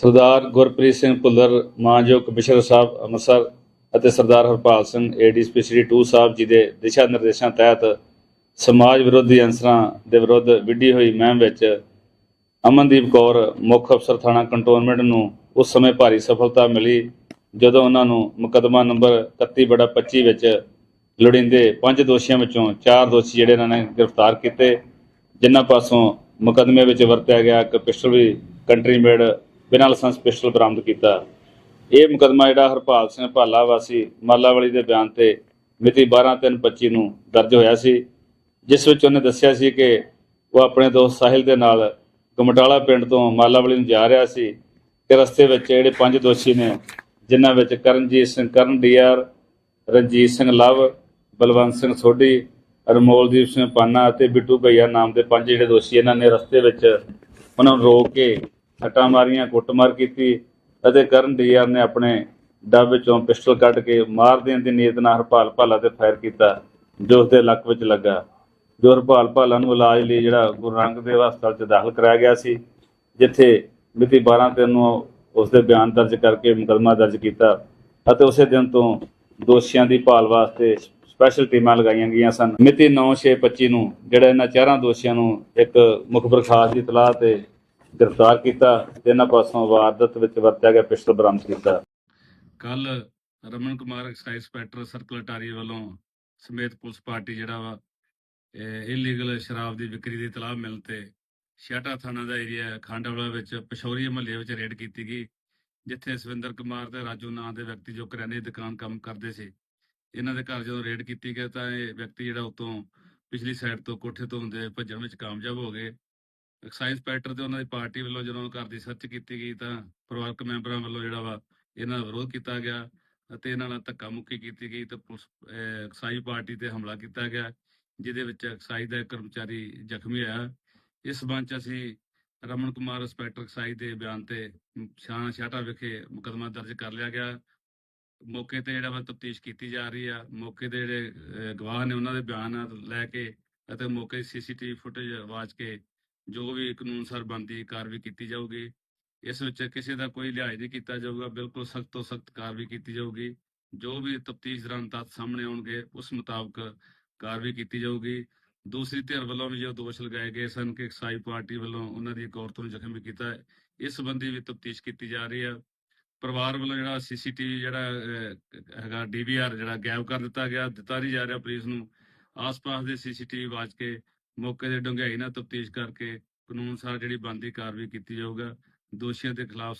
ਸਰਦਾਰ ਗੁਰਪ੍ਰੀਤ ਸਿੰਘ ਭੁੱਲਰ, ਮਾਨਯੋਗ ਕਮਿਸ਼ਨਰ ਸਾਹਿਬ ਅੰਮ੍ਰਿਤਸਰ ਅਤੇ ਸਰਦਾਰ ਹਰਪਾਲ ਸਿੰਘ ਏਡੀਸਪੀ ਸ੍ਰੀ 2 ਸਾਹਿਬ ਜੀ ਦੇ ਦਿਸ਼ਾ ਨਿਰਦੇਸ਼ਾਂ ਤਹਿਤ ਸਮਾਜ ਵਿਰੋਧੀ ਅੰਸਰਾਂ ਦੇ ਵਿਰੁੱਧ ਵਿੱਢੀ ਹੋਈ ਮਹਿਮ ਵਿੱਚ ਅਮਨਦੀਪ ਕੌਰ, ਮੁੱਖ ਅਫਸਰ ਥਾਣਾ ਕੰਟੋਨਮੈਂਟ ਨੂੰ ਉਸ ਸਮੇਂ ਭਾਰੀ ਸਫਲਤਾ ਮਿਲੀ ਜਦੋਂ ਉਹਨਾਂ ਨੂੰ ਮੁਕੱਦਮਾ ਨੰਬਰ 31/25 ਵਿੱਚ ਲੋੜੀਂਦੇ ਪੰਜ ਦੋਸ਼ੀਆਂ ਵਿੱਚੋਂ ਚਾਰ ਦੋਸ਼ੀ ਜਿਹੜੇ ਇਹਨਾਂ ਨੇ ਗ੍ਰਿਫਤਾਰ ਕੀਤੇ, ਜਿਨ੍ਹਾਂ ਪਾਸੋਂ ਮੁਕੱਦਮੇ ਵਿੱਚ ਵਰਤਿਆ ਗਿਆ ਇੱਕ ਪਿਸਟਲ ਵੀ ਕੰਟਰੀ ਮੇਡ ਬਿਨਾਂ ਲਾਇਸੈਂਸ ਪਿਸਟਲ ਬਰਾਮਦ ਕੀਤਾ। ਇਹ ਮੁਕੱਦਮਾ ਜਿਹੜਾ ਹਰਪਾਲ ਸਿੰਘ ਭਾਲਾ ਵਾਸੀ ਮਾਲਾਵਾਲੀ ਦੇ ਬਿਆਨ ਤੇ ਮਿਤੀ 12/3/25 ਨੂੰ ਦਰਜ ਹੋਇਆ ਸੀ, ਜਿਸ ਵਿੱਚ ਉਹਨੇ ਦੱਸਿਆ ਸੀ ਕਿ ਉਹ ਆਪਣੇ ਦੋਸਤ ਸਾਹਿਲ ਦੇ ਨਾਲ ਕਮਟਾਲਾ ਪਿੰਡ ਤੋਂ ਮਾਲਾਵਾਲੀ ਨੂੰ ਜਾ ਰਿਹਾ ਸੀ ਤੇ ਰਸਤੇ ਵਿੱਚ ਜਿਹੜੇ ਪੰਜ ਦੋਸ਼ੀ ਨੇ, ਜਿਨ੍ਹਾਂ ਵਿੱਚ ਕਰਨਜੀਤ ਸਿੰਘ ਕਰਨ ਡੀਆਰ, ਰਣਜੀਤ ਸਿੰਘ ਲਵ, ਬਲਵੰਤ ਸਿੰਘ ਸੋਢੀ, ਅਰਮੋਲਦੀਪ ਸਿੰਘ ਪਾਨਾ ਅਤੇ ਬਿੱਟੂ ਭਈਆ ਨਾਮ ਦੇ ਪੰਜ ਜਿਹੜੇ ਦੋਸ਼ੀ ਇਹਨਾਂ ਨੇ ਰਸਤੇ ਵਿੱਚ ਉਹਨਾਂ ਨੂੰ ਰੋਕ ਕੇ ਸੱਟਾਂ ਮਾਰੀਆਂ, ਕੁੱਟਮਾਰ ਕੀਤੀ ਅਤੇ ਕਰਨ ਡੀਆਰ ਨੇ ਆਪਣੇ ਡੱਬ ਵਿੱਚੋਂ ਪਿਸਟਲ ਕੱਢ ਕੇ ਮਾਰ ਦੇਣ ਦੀ ਨੀਅਤ ਨਾਲ ਹਰਪਾਲ ਭਾਲਾ ਤੇ ਫਾਇਰ ਕੀਤਾ, ਜੋ ਉਸਦੇ ਲੱਕ ਵਿੱਚ ਲੱਗਾ। ਜੋ ਹਰਪਾਲ ਭਾਲਾ ਨੂੰ ਇਲਾਜ ਲਈ ਜਿਹੜਾ ਗੁਰੂ ਨਾਨਕ ਦੇਵ ਹਸਪਤਾਲ 'ਚ ਦਾਖਲ ਕਰਾਇਆ ਗਿਆ ਸੀ, ਜਿੱਥੇ ਮਿਤੀ 12 ਤਿੰਨ ਨੂੰ ਉਸਦੇ ਬਿਆਨ ਦਰਜ ਕਰਕੇ ਮੁਕੱਦਮਾ ਦਰਜ ਕੀਤਾ ਅਤੇ ਉਸੇ ਦਿਨ ਤੋਂ ਦੋਸ਼ੀਆਂ ਦੀ ਭਾਲ ਵਾਸਤੇ ਸਪੈਸ਼ਲ ਟੀਮਾਂ ਲਗਾਈਆਂ ਗਈਆਂ ਸਨ। ਮਿਤੀ 9/6/25 ਨੂੰ ਜਿਹੜਾ ਇਹਨਾਂ ਚਾਰਾਂ ਦੋਸ਼ੀਆਂ ਨੂੰ ਇੱਕ ਮੁਖਬਰ ਖਾਸ ਦੀ ਤਲਾਹ ਤੇ ਗ੍ਰਿਫਤਾਰ ਕੀਤਾ ਤੇ ਇਹਨਾਂ ਪਾਸੋਂ ਵਾਰਦਾਤ ਵਿੱਚ ਵਰਤਿਆ ਗਿਆ ਪਿਸਟਲ ਬਰਾਮਦ ਕੀਤਾ। ਕੱਲ Raman Kumar excise inspector circle Attari ਵੱਲੋਂ ਸਮੇਤ ਪੁਲਿਸ ਪਾਰਟੀ ਜਿਹੜਾ ਵਾ ਇਲੀਗਲ ਸ਼ਰਾਬ ਦੀ ਵਿਕਰੀ ਦੀ ਤਲਾਹ ਮਿਲਣ ਤੇ ਛਾਟਾ ਥਾਣਾ ਦਾ ਏਰੀਆ ਖਾਂਡਾਵਾਲਾ ਵਿੱਚ ਪਸ਼ੌਰੀ ਮਹੱਲੇ ਵਿੱਚ ਰੇਡ ਕੀਤੀ ਗਈ, ਜਿੱਥੇ ਸਵਿੰਦਰ ਕੁਮਾਰ ਤੇ ਰਾਜੂ ਨਾਂ ਦੇ ਵਿਅਕਤੀ ਜੋ ਕਰਿਆਨੇ ਦੀ ਦੁਕਾਨ ਕੰਮ ਕਰਦੇ ਸੀ, ਇਹਨਾਂ ਦੇ ਘਰ ਜਦੋਂ ਰੇਡ ਕੀਤੀ ਗਈ ਤਾਂ ਇਹ ਵਿਅਕਤੀ ਜਿਹੜਾ ਉਤੋਂ ਪਿਛਲੀ ਸਾਈਡ ਤੋਂ ਕੋਠੇ ਤੋਂ ਹੁੰਦੇ ਭੱਜਣ ਵਿੱਚ ਕਾਮਯਾਬ ਹੋ ਗਏ। ਐਕਸਾਈਜ਼ ਇੰਸਪੈਕਟਰ ਤੇ ਉਹਨਾਂ ਦੀ ਪਾਰਟੀ ਵੱਲੋਂ ਜਦੋਂ ਘਰ ਦੀ ਸਰਚ ਕੀਤੀ ਗਈ ਤਾਂ ਪਰਿਵਾਰਕ ਮੈਂਬਰਾਂ ਵੱਲੋਂ ਜਿਹੜਾ ਵਾ ਇਹਨਾਂ ਦਾ ਵਿਰੋਧ ਕੀਤਾ ਗਿਆ ਅਤੇ ਇਹਨਾਂ ਨਾਲ ਧੱਕਾ ਮੁੱਕੀ ਕੀਤੀ ਗਈ ਤੇ ਪੁਲਿਸ ਐਕਸਾਈਜ਼ ਪਾਰਟੀ ਤੇ ਹਮਲਾ ਕੀਤਾ ਗਿਆ, ਜਿਹਦੇ ਵਿੱਚ ਐਕਸਾਈਜ਼ ਦਾ ਇੱਕ ਕਰਮਚਾਰੀ ਜ਼ਖਮੀ ਹੋਇਆ। ਇਸ ਸਬੰਧ ਚ ਅਸੀਂ ਰਮਨ ਕੁਮਾਰ ਇੰਸਪੈਕਟਰ ਐਕਸਾਈਜ਼ ਦੇ ਬਿਆਨ ਤੇ ਸ਼ਾਨ ਛਾਟਾ ਵਿਖੇ ਮੁਕੱਦਮਾ ਦਰਜ ਕਰ ਲਿਆ ਗਿਆ। ਮੌਕੇ ਤੇ ਜਿਹੜਾ ਵਾ ਤਫਤੀਸ਼ ਕੀਤੀ ਜਾ ਰਹੀ ਆ। ਮੌਕੇ ਦੇ ਜਿਹੜੇ ਗਵਾਹ ਨੇ ਉਹਨਾਂ ਦੇ ਬਿਆਨ ਲੈ ਕੇ ਅਤੇ ਮੌਕੇ ਦੀ ਸੀਸੀਟੀਵੀ ਫੁਟੇਜ ਵਾਚ ਕੇ ਜੋ ਵੀ ਕਾਨੂੰਨ ਸਰ ਬਣਦੀ ਕਾਰਵਾਈ ਕੀਤੀ ਜਾਊਗੀ। ਇਸ ਵਿੱਚ ਕਿਸੇ ਦਾ ਕੋਈ ਲਿਹਾਜ਼ ਨਹੀਂ ਕੀਤਾ ਜਾਊਗਾ ਬਿਲਕੁਲ ਸਖਤ ਤੋਂ ਸਖਤ ਕਾਰਵਾਈ ਕੀਤੀ ਜਾਊਗੀ। ਜੋ ਵੀ ਤਫਤੀਸ਼ ਦੌਰਾਨ ਤੱਥ ਸਾਹਮਣੇ ਆਉਣਗੇ ਉਸ ਮੁਤਾਬਕ ਕਾਰਵਾਈ ਕੀਤੀ ਜਾਊਗੀ। ਦੂਸਰੀ ਧਿਰ ਵੱਲੋਂ ਵੀ ਜੋ ਦੋਸ਼ ਲਗਾਏ ਗਏ ਸਨ ਕਿ ਸਾਈ ਪਾਰਟੀ ਵੱਲੋਂ ਉਹਨਾਂ ਦੀ ਇੱਕ ਔਰਤ ਨੂੰ ਜ਼ਖਮੀ ਕੀਤਾ ਇਸ ਸੰਬੰਧੀ ਵੀ ਤਫਤੀਸ਼ ਕੀਤੀ ਜਾ ਰਹੀ ਹੈ। ਪਰਿਵਾਰ ਵੱਲੋਂ ਜਿਹੜਾ ਸੀਸੀਟੀਵੀ ਜਿਹੜਾ ਅਹ, ਹੈਗਾ ਡੀਵੀਆਰ ਜਿਹੜਾ ਗਾਇਬ ਕਰ ਦਿੱਤਾ ਗਿਆ ਦਿੱਤਾ ਨਹੀਂ ਜਾ ਰਿਹਾ ਪੁਲਿਸ ਨੂੰ। ਆਸ-ਪਾਸ ਦੇ ਸੀਸੀਟੀਵੀ ਵਾਚ ਕੇ ਮੌਕੇ ਦੇ ਡੂੰਘਾਈ ਨਾਲ ਤਫਤੀਸ਼ ਕਰਕੇ ਕਾਨੂੰਨ ਸਾਰ ਜਿਹੜੀ ਬਣਦੀ ਕਾਰਵਾਈ ਕੀਤੀ ਜਾਊਗਾ, ਦੋਸ਼ੀਆਂ ਦੇ ਖਿਲਾਫ